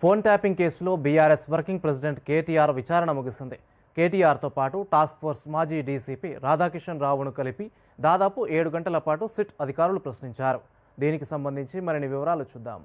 Phone tapping కేసులో BRS working president KTR విచారణ ముగిసింది. కేటీఆర్తో పాటు టాస్క్ ఫోర్స్ మాజీ డీసీపీ రాధాకిషన్ రావును కలిపి దాదాపు ఏడు గంటల పాటు సిట్ అధికారులు ప్రశ్నించారు. దీనికి సంబంధించి మరిన్ని వివరాలు చూద్దాం.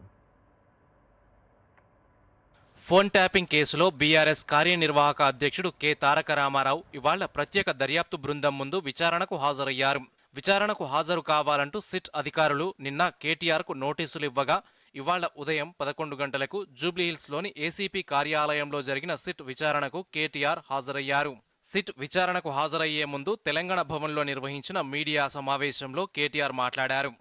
ఫోన్ ట్యాపింగ్ కేసులో బీఆర్ఎస్ కార్యనిర్వాహక అధ్యక్షుడు కె. తారక రామారావు ఇవాళ ప్రత్యేక దర్యాప్తు బృందం ముందు విచారణకు హాజరయ్యారు. విచారణకు హాజరు కావాలంటూ సిట్ అధికారులు నిన్న కేటీఆర్కు నోటీసులు ఇవ్వగా ఇవాళ ఉదయం పదకొండు గంటలకు జూబ్లీహిల్స్లోని ఏసీపీ కార్యాలయంలో జరిగిన సిట్ విచారణకు కేటీఆర్ హాజరయ్యారు. సిట్ విచారణకు హాజరయ్యే ముందు తెలంగాణ భవన్లో నిర్వహించిన మీడియా సమావేశంలో కేటీఆర్ మాట్లాడారు.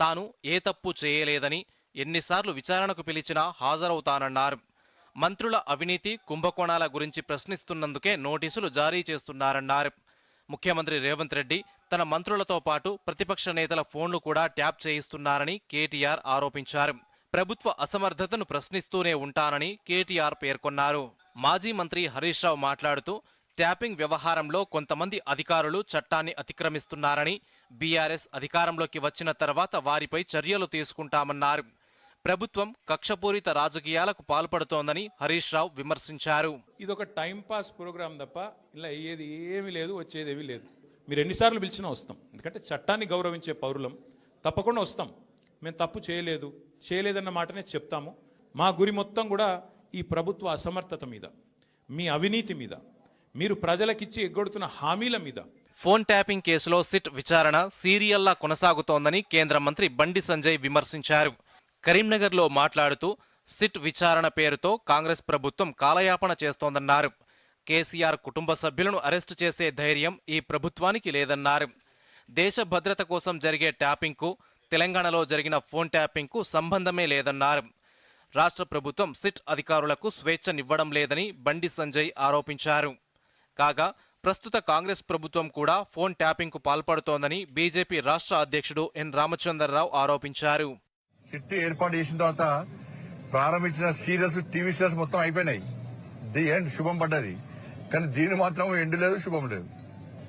తాను ఏ తప్పు చేయలేదని ఎన్నిసార్లు విచారణకు పిలిచినా హాజరవుతానన్నారు. మంత్రుల అవినీతి కుంభకోణాల గురించి ప్రశ్నిస్తున్నందుకే నోటీసులు జారీ చేస్తున్నారన్నారు. ముఖ్యమంత్రి రేవంత్ రెడ్డి తన మంత్రులతో పాటు ప్రతిపక్ష నేతల ఫోన్లు కూడా ట్యాప్ చేయిస్తున్నారని కేటీఆర్ ఆరోపించారు. ప్రభుత్వ అసమర్థతను ప్రశ్నిస్తూనే ఉంటానని కేటీఆర్ పేర్కొన్నారు. మాజీ మంత్రి హరీష్ రావు మాట్లాడుతూ ట్యాపింగ్ వ్యవహారంలో కొంతమంది అధికారులు చట్టాన్ని అతిక్రమిస్తున్నారని బీఆర్ఎస్ అధికారంలోకి వచ్చిన తర్వాత వారిపై చర్యలు తీసుకుంటామన్నారు. ప్రభుత్వం కక్షపూరిత రాజకీయాలకు పాల్పడుతోందని హరీష్ రావు విమర్శించారు. ఇది ఒక టైం పాస్ ప్రోగ్రామ్ తప్ప ఇలా అయ్యేది ఏమీ లేదు వచ్చేది ఏమీ లేదు. మీరు ఎన్నిసార్లు పిలిచినా వస్తాం. ఎందుకంటే చట్టాన్ని గౌరవించే పౌరులం. తప్పకుండా వస్తాం. మేము తప్పు చేయలేదు. చేయలేదన్న మాటనే చెప్తాము. మా గురి మొత్తం కూడా ఈ ప్రభుత్వ అసమర్థత మీద మీ అవినీతి మీద మీరు ప్రజలకిచ్చి ఎగ్గొడుతున్న హామీల మీద. ఫోన్ ట్యాపింగ్ కేసులో సిట్ విచారణ సీరియల్లా కొనసాగుతోందని కేంద్ర మంత్రి బండి సంజయ్ విమర్శించారు. కరీంనగర్లో మాట్లాడుతూ సిట్ విచారణ పేరుతో కాంగ్రెస్ ప్రభుత్వం కాలయాపన చేస్తోందన్నారు. కేసీఆర్ కుటుంబ సభ్యులను అరెస్టు చేసే ధైర్యం ఈ ప్రభుత్వానికి లేదన్నారు. దేశ భద్రత కోసం జరిగే ట్యాపింగ్కు తెలంగాణలో జరిగిన ఫోన్ ట్యాపింగ్కు సంబంధమే లేదన్నారు. రాష్ట్ర ప్రభుత్వం సిట్ అధికారులకు స్వేచ్ఛనివ్వడం లేదని బండి సంజయ్ ఆరోపించారు. కాగా ప్రస్తుత కాంగ్రెస్ ప్రభుత్వం కూడా ఫోన్ ట్యాపింగ్కు పాల్పడుతోందని బీజేపీ రాష్ట్ర అధ్యక్షుడు ఎన్ రామచంద్రరావు ఆరోపించారు. సిట్ ఏర్పాటు చేసిన తర్వాత ప్రారంభించిన సీరియల్స్ టీవీ సీరియల్స్ మొత్తం అయిపోయినాయి. ది ఎండ్ శుభం పడ్డది. కానీ దీని మాత్రం ఎండ్ లేదు శుభం లేదు.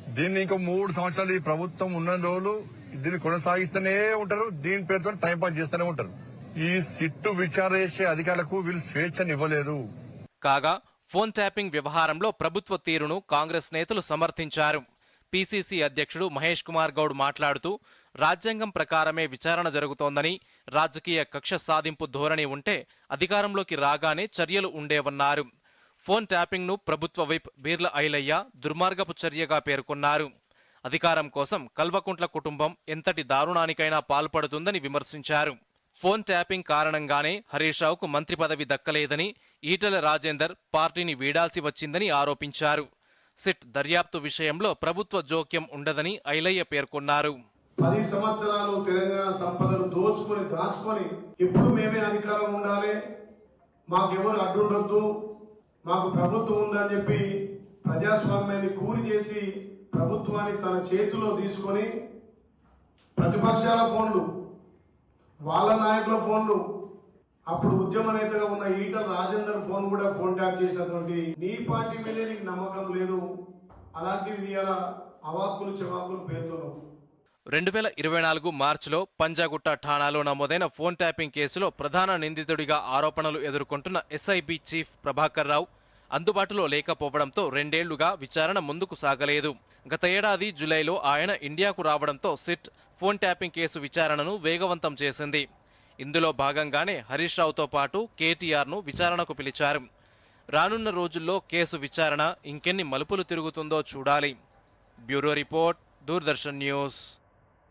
దీన్ని ఇంకో మూడు సంవత్సరాలు ఈ ప్రభుత్వం ఉన్న రోజులు దీన్ని కొనసాగిస్తూనే ఉంటారు. దీని పేరుతో టైం పాస్ చేస్తూనే ఉంటారు. ఈ సిట్టు విచారణ చేసే అధికారులకు వీళ్ళు స్వేచ్ఛనివ్వలేదు. కాగా ఫోన్ ట్యాపింగ్ వ్యవహారంలో ప్రభుత్వ తీరును కాంగ్రెస్ నేతలు సమర్థించారు. పీసీసీ అధ్యక్షుడు మహేష్ కుమార్ గౌడ్ మాట్లాడుతూ రాజ్యాంగం ప్రకారమే విచారణ జరుగుతోందని రాజకీయ కక్ష సాధింపు ధోరణి ఉంటే అధికారంలోకి రాగానే చర్యలు ఉండేవన్నారు. ఫోన్ ట్యాపింగ్ను ప్రభుత్వ వైప్ బీర్ల ఐలయ్య దుర్మార్గపు చర్యగా పేర్కొన్నారు. అధికారం కోసం కల్వకుంట్ల కుటుంబం ఎంతటి దారుణానికైనా పాల్పడుతుందని విమర్శించారు. ఫోన్ ట్యాపింగ్ కారణంగానే హరీష్ రావుకు మంత్రి పదవి దక్కలేదని ఈటల రాజేందర్ పార్టీని వీడాల్సి వచ్చిందని ఆరోపించారు. సిట్ దర్యాప్తు విషయంలో ప్రభుత్వ జోక్యం ఉండదని ఐలయ్య పేర్కొన్నారు. పది సంవత్సరాలు తెలంగాణ సంపదను దోచుకొని దాచుకొని ఇప్పుడు మేమే అధికారం ఉండాలి. మాకెవరు అడ్డుండొద్దు. మాకు ప్రభుత్వం ఉందని చెప్పి ప్రజాస్వామ్యాన్ని కూలి చేసి ప్రభుత్వాన్ని తన చేతిలో తీసుకొని ప్రతిపక్షాల ఫోన్లు వాళ్ళ నాయకుల ఫోన్లు అప్పుడు ఉద్యమ నేతగా ఉన్న ఈటల రాజేందర్ ఫోన్ కూడా ఫోన్ ట్యాప్ చేసినటువంటి నీ పార్టీ మీదే నీకు నమ్మకం లేదు. అలాంటివి ఇలా అవాక్కులు చెవాకులు పేరుతున్నావు రెండు వేల ఇరవై నాలుగు మార్చిలో పంజాగుట్ట ఠాణాలో నమోదైన ఫోన్ ట్యాపింగ్ కేసులో ప్రధాన నిందితుడిగా ఆరోపణలు ఎదుర్కొంటున్న ఎస్ఐబి చీఫ్ ప్రభాకర్ రావు. అందుబాటులో లేకపోవడంతో రెండేళ్ళుగా విచారణ ముందుకు సాగలేదు. గత ఏడాది జూలైలో ఆయన ఇండియాకు రావడంతో సిట్ ఫోన్ ట్యాపింగ్ కేసు విచారణను వేగవంతం చేసింది. ఇందులో భాగంగానే హరీష్ రావుతో పాటు కేటీఆర్ను విచారణకు పిలిచారు. రానున్న రోజుల్లో కేసు విచారణ ఇంకెన్ని మలుపులు తిరుగుతుందో చూడాలి. Bureau report Doordarshan news.